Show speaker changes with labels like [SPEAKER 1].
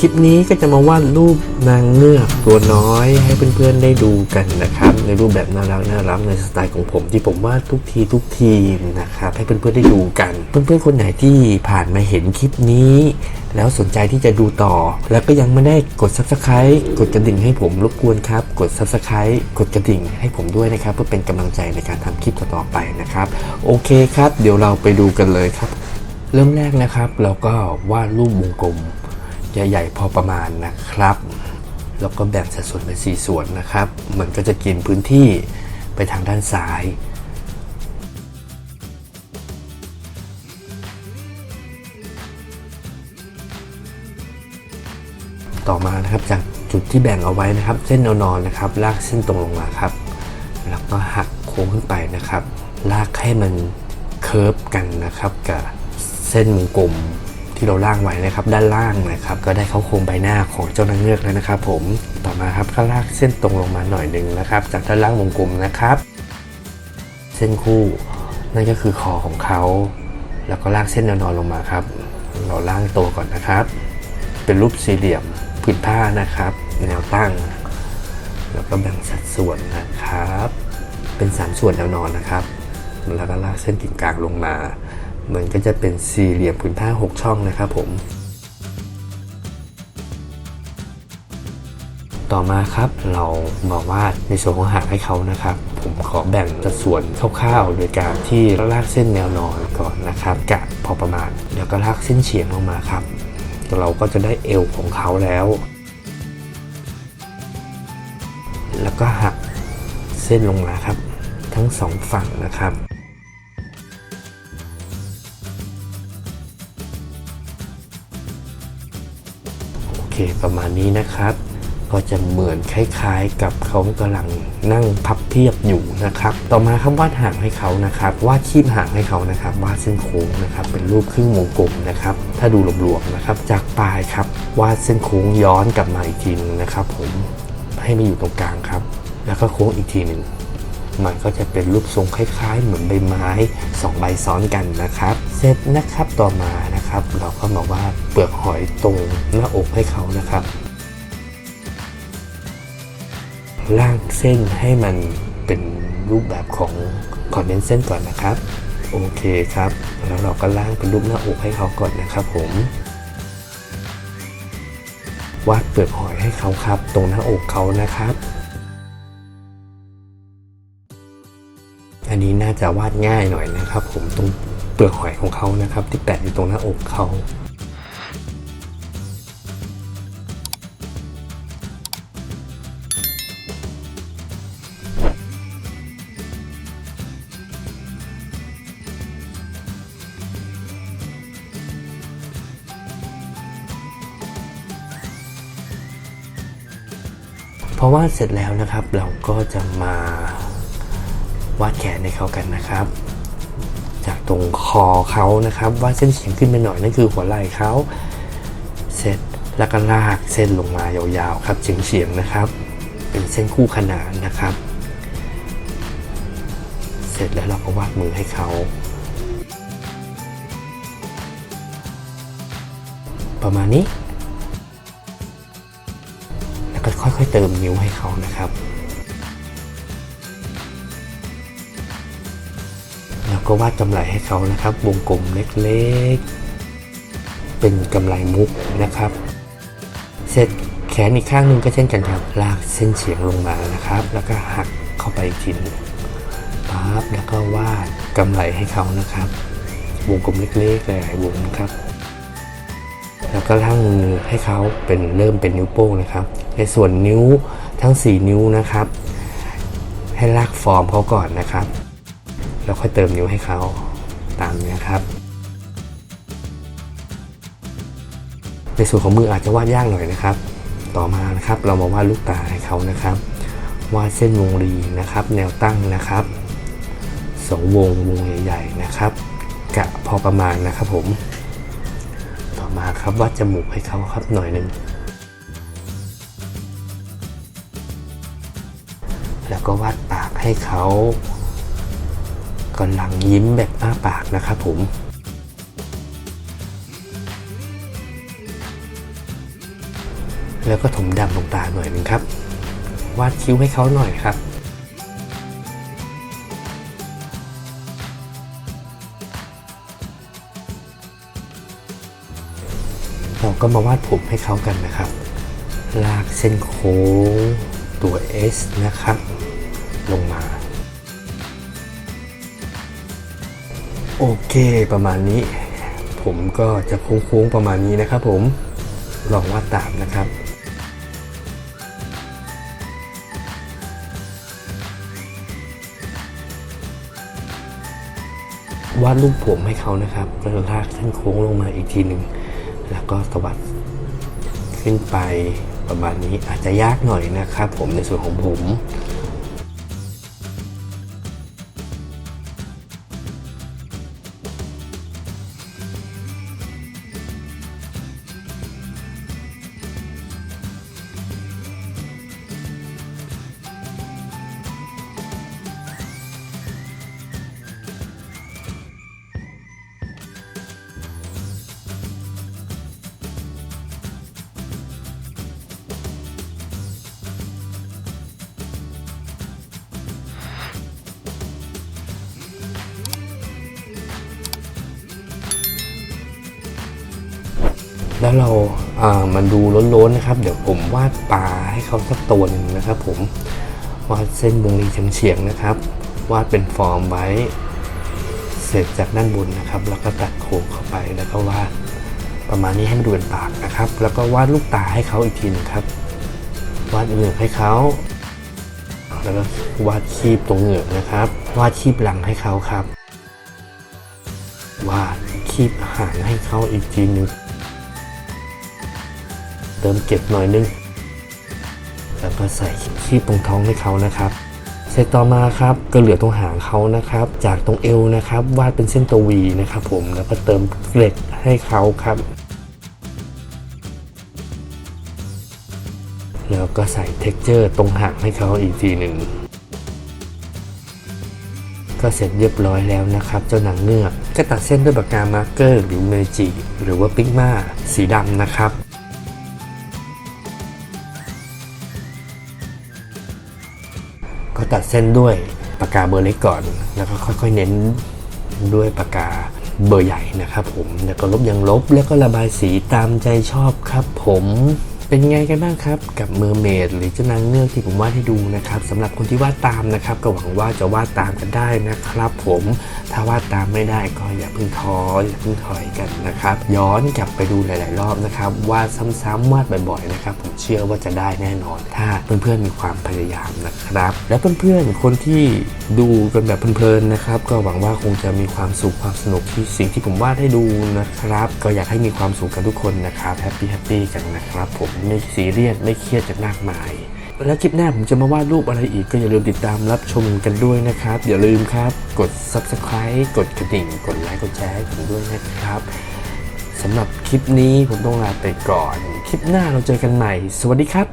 [SPEAKER 1] คลิปนี้ก็จะมาวาดรูปนางเงือกตัวน้อยให้เพื่อนๆได้ดูกันนะครับ ในรูปแบบน่ารักน่ารักในสไตล์ของผมที่ผมวาดทุกทีทุกทีมนะครับให้เพื่อนๆได้ดูกัน เพื่อนๆคนไหนที่ผ่านมาเห็นคลิปนี้ แล้วสนใจที่จะดูต่อ แล้วก็ยังไม่ได้กด subscribe กดกระดิ่งให้ผมรบกวนครับ กด subscribe กดกระดิ่งให้ผมด้วยนะครับ เพื่อเป็นกำลังใจในการทำคลิปต่อๆไปนะครับ โอเคครับ เดี๋ยวเราไปดูกันเลยครับ เริ่มแรกนะครับ เราก็วาดรูปวงกลม ใหญ่ๆพอประมาณนะครับ แล้วก็แบ่งสัดส่วนเป็น4ส่วนนะครับ มันก็จะกินพื้นที่ไปทางด้านซ้าย ต่อมานะครับจากจุดที่แบ่งเอาไว้นะครับ เส้นแนวนอนนะครับ ลากเส้นตรงลงมาครับ แล้วก็หักโค้งขึ้นไปนะครับ ลากให้มันเคิร์ฟกันนะครับกับเส้นวงกลม ที่เราล่างไว้นะครับด้านล่างนะครับก็ได้เข้าโครงใบหน้าของเจ้านางเงือกแล้วนะครับ ผมต่อมาครับก็ลากเส้นตรงลงมาหน่อยหนึ่งนะครับ จากด้านล่างวงกลมนะครับ เส้นคู่นั่นก็คือคอของเขา แล้วก็ลากเส้นแนวนอนลงมาครับ เราล่างตัวก่อนนะครับ เป็นรูปสี่เหลี่ยมผืนผ้านะครับ แนวตั้ง แล้วก็แบ่งสัดส่วนนะครับ เป็นสามส่วนแนวนอนนะครับ แล้วก็ลากเส้นกึ่งกลางลงมา มันก็จะเป็นสี่เหลี่ยมผืนผ้า 6 ช่องนะครับผม ต่อมาครับเรามาวาดในส่วนของหางให้เขานะครับ ผมขอแบ่งสัดส่วนคร่าวๆ โดยการที่ลากเส้นแนวนอนก่อนนะครับกะพอประมาณ แล้วก็ลากเส้นเฉียงลงมาครับ เราก็จะได้เอวของเขาแล้ว แล้วก็หักเส้นลงมาครับ ทั้งสองฝั่งนะครับ ประมาณนี้นะครับ ก็จะเหมือนคล้ายๆ กับเขากำลังนั่งพับเพียบอยู่นะครับ ต่อมาครับวาดหางให้เขานะครับ วาดคีบหางให้เขานะครับ วาดเส้นโค้งนะครับ เป็นรูปครึ่งวงกลมนะครับ ถ้าดูรวมๆนะครับ จากปลายครับ วาดเส้นโค้งย้อนกลับมาอีกทีนึงนะครับ ผมให้มาอยู่ตรงกลางครับ แล้วก็โค้งอีกทีหนึ่ง มันก็จะเป็นรูปทรงคล้ายๆ เหมือนใบไม้สองใบซ้อนกันนะครับ เสร็จนะครับต่อมานะครับ เราก็มาวาดเปลือกหอยตรงหน้าอกให้เขานะครับล่างเส้นให้มันเป็นรูปแบบของคอนเดนเส้นก่อนนะครับ โอเคครับ แล้วเราก็ล่างเป็นรูปหน้าอกให้เขาก่อนนะครับผมวาดเปลือกหอยให้เขาครับ ตรงหน้าอกเขานะครับ นนี้น่าจะวาดง่ายหน่อยนะครับ ผมตรงเปลือกหอยของเขานะครับ ที่แปะอยู่ตรงหน้าอกเขาพอวาดเสร็จแล้วนะครับ เราก็จะมา วาดแขนให้เขากันนะครับ จากตรงคอเขานะครับวาดเส้นเฉียงขึ้นไปหน่อยนั่นคือหัวไหล่เขาเสร็จแล้วก็ลากเส้นลงมายาวๆครับเฉียงๆนะครับ เป็นเส้นคู่ขนานนะครับ เสร็จแล้วเราก็วาดมือให้เขาประมาณนี้ แล้วก็ค่อยๆเติมนิ้วให้เขานะครับ ก็วาดกำไรให้เขานะครับ วงกลมเล็กๆ เป็นกำไรมุกนะครับ เสร็จแขนอีกข้างหนึ่งก็เช่นกันครับ ลากเส้นเฉียงลงมานะครับ แล้วก็หักเข้าไปกทีหนึงปั๊บแล้วก็วาดกำไรให้เขานะครับ วงกลมเล็กๆหลายๆวงนะครับ แล้วก็ล่างมือให้เขาเป็นเริ่มเป็นนิ้วโป้งนะครับ ในส่วนนิ้วทั้ง 4 นิ้วนะครับ ให้ลากฟอร์มเขาก่อนนะครับ แล้วค่อยเติมนิ้วให้เขาตามนี้ครับ ในส่วนของมืออาจจะวาดยากหน่อยนะครับ ต่อมานะครับเรามาวาดลูกตาให้เขานะครับ วาดเส้นวงรีนะครับ แนวตั้งนะครับสองวงวงใหญ่ๆนะครับ กะพอประมาณนะครับผม ต่อมาครับวาดจมูกให้เขาครับหน่อยหนึ่งแล้วก็วาดปากให้เขา กำลังยิ้มแบบอ้าปากนะครับผมแล้วก็ถมดำลงตาหน่อยหนึ่งครับ วาดคิ้วให้เขาหน่อยครับ เราก็มาวาดผมให้เขากันนะครับ ลากเส้นโค้งตัว S นะครับ โอเคประมาณนี้ ผมก็จะโค้งๆประมาณนี้นะครับผมลองวาดตามนะครับวาดรูปผมให้เขานะครับแล้วลากเส้นโค้งลงมาอีกทีหนึ่ง แล้วก็ตวัดขึ้นไปประมาณนี้อาจจะยากหน่อยนะครับ ผมในส่วนของผม แล้วเราอ่ามันดูล้นๆนะครับ เดี๋ยวผมวาดปลาให้เขาสักตัวหนึ่งนะครับ ผมวาดเส้นวงรีเฉียงๆนะครับ วาดเป็นฟอร์มไว้ เสร็จจากด้านบนนะครับ แล้วก็ตัดโค้งเข้าไปแล้วก็วาดประมาณนี้ให้มันดูเป็นปากนะครับ แล้วก็วาดลูกตาให้เขาอีกทีนึงครับ วาดเหงือกให้เขาแล้วก็วาดคีบตรงเหงือกนะครับ วาดคีบหลังให้เขาครับ วาดคีบหางให้เขาอีกทีหนึง เติมเก็บหน่อยนึง แล้วก็ใส่คีบตรงท้องให้เขานะครับ เสร็จต่อมาครับก็เหลือตรงหางเขานะครับ จากตรงเอวนะครับ วาดเป็นเส้นตัววีนะครับ ผมแล้วก็เติมเกล็ดให้เขาครับ แล้วก็ใส่เท็กเจอร์ตรงหางให้เขาอีกทีหนึ่งก็เสร็จเรียบร้อยแล้วนะครับ เจ้าหนังเงือกก็ตัดเส้นด้วยปากกามาร์กเกอร์ หรือเมจิหรือว่าปิกมาสีดำนะครับ ตัดเส้นด้วยปากกาเบอร์เล็กก่อน แล้วก็ค่อยๆเน้นด้วยปากกาเบอร์ใหญ่นะครับผมแล้วก็ลบยังลบแล้วก็ระบายสีตามใจชอบครับผม เป็นไงกันบ้างครับ กับเมอร์เมดหรือเจ้านางเงือกที่ผมวาดให้ดูนะครับสำหรับคนที่วาดตามนะครับ ก็หวังว่าจะวาดตามกันได้นะครับ ผมถ้าวาดตามไม่ได้ก็อย่าเพิ่งท้ออย่าเพิ่งถอยกันนะครับ ย้อนกลับไปดูหลาย ๆ รอบนะครับวาดซ้ำๆวาดบ่อย ๆ นะครับ ผมเชื่อว่าจะได้แน่นอน ถ้าเพื่อน ๆ มีความพยายามนะครับ และเพื่อน ๆ คนที่ดูกันแบบเพลิน ๆ นะครับ ก็หวังว่าคงจะมีความสุขความสนุกที่สิ่งที่ผมวาดให้ดูนะครับ ก็อยากให้มีความสุขกันทุกคนนะครับแฮปปี้แฮปปี้กันนะครับผมไม่ซีเรียสไม่เครียดจากมากมาย แล้วคลิปหน้าผมจะมาวาดรูปอะไรอีกก็อย่าลืมติดตามรับชมกันด้วยนะครับ อย่าลืมครับ กด subscribe กดกระดิ่ง กดไลค์กดแชร์ให้ผมด้วยนะครับสำหรับคลิปนี้ผมต้องลาไปก่อน คลิปหน้าเราเจอกันใหม่ สวัสดีครับ